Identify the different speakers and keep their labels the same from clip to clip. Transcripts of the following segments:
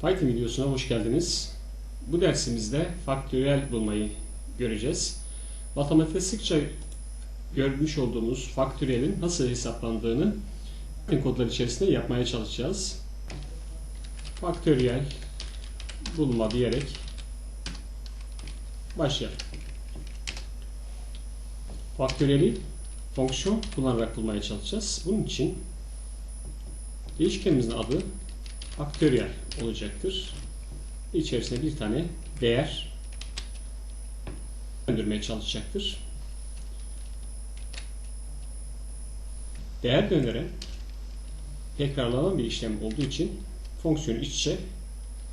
Speaker 1: Python videosuna hoş geldiniz. Bu dersimizde faktöriyel bulmayı göreceğiz. Matematikte sıkça görmüş olduğumuz faktöriyelin nasıl hesaplandığını Python kodlar içerisinde yapmaya çalışacağız. Faktöriyel bulma diyerek başlayalım. Faktöriyeli fonksiyon kullanarak bulmaya çalışacağız. Bunun için değişkenimizin adı faktöriyel olacaktır. İçerisine bir tane değer döndürmeye çalışacaktır. Değer döndüren tekrarlanan bir işlem olduğu için fonksiyonu iç içe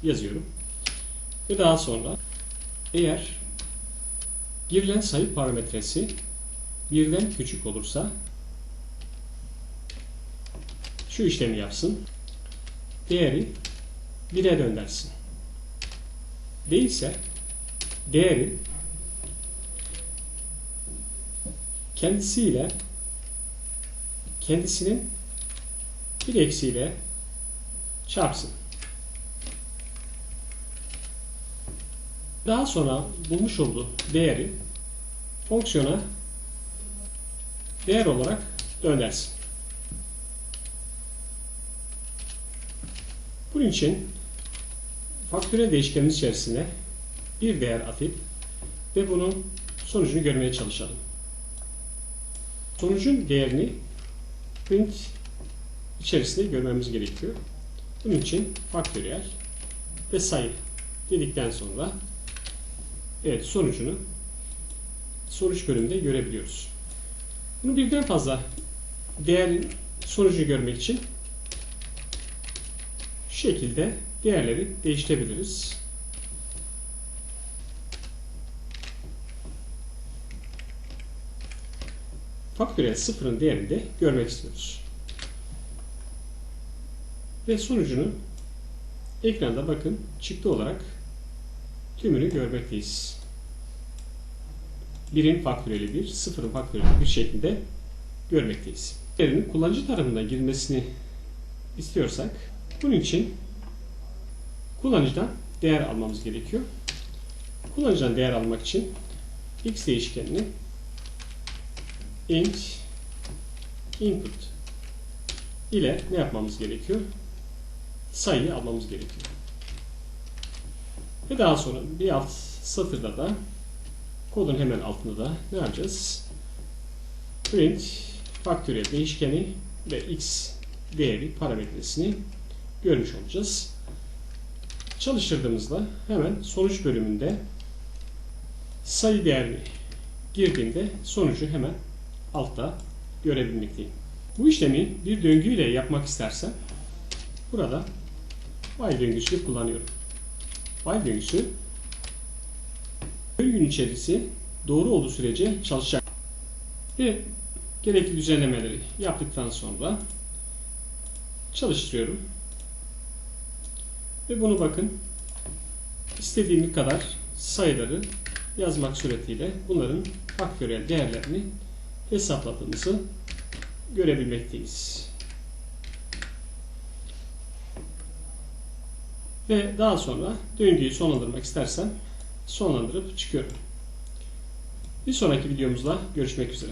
Speaker 1: yazıyorum. Ve daha sonra eğer girilen sayı parametresi birden küçük olursa şu işlemi yapsın. Değeri 1'e döndürsün. Değilse değeri kendisiyle kendisinin bir eksiyle çarpsın. Daha sonra bulmuş olduğu değeri fonksiyona değer olarak dönersin. Bunun için faktörel değişkenimiz içerisine bir değer atıp ve bunun sonucunu görmeye çalışalım. Sonucun değerini print içerisinde görmemiz gerekiyor. Bunun için faktöriyel ve sayı dedikten sonra evet sonucunu sonuç bölümünde görebiliyoruz. Bunu birden fazla değerin sonucunu görmek için şu şekilde değerleri değiştirebiliriz. Faktöriyel sıfırın değerini de görmek istiyoruz. Ve sonucunu ekranda bakın çıktı olarak tümünü görmekteyiz. 1'in faktöriyeli 1, 0'ın faktöriyeli 1 şeklinde görmekteyiz. Değerinin kullanıcı tarafından girmesini istiyorsak bunun için kullanıcıdan değer almamız gerekiyor. Kullanıcıdan değer almak için x değişkenini int input ile ne yapmamız gerekiyor? Sayıyı almamız gerekiyor. Ve daha sonra bir alt satırda da kodun hemen altında da ne yapacağız? Print faktöriyel değişkeni ve x değeri parametresini görmüş olacağız. Çalıştırdığımızda hemen sonuç bölümünde sayı değerini girdiğimde sonucu hemen altta görebilmekteyim. Bu işlemi bir döngüyle yapmak istersem burada while döngüsünü kullanıyorum. While döngüsü döngünün içerisi doğru olduğu sürece çalışacak. Ve gerekli düzenlemeleri yaptıktan sonra çalıştırıyorum. Ve bunu bakın istediğim kadar sayıları yazmak suretiyle bunların faktöriyel değerlerini hesapladığımızı görebilmekteyiz. Ve daha sonra döngüyü sonlandırmak istersem sonlandırıp çıkıyorum. Bir sonraki videomuzda görüşmek üzere.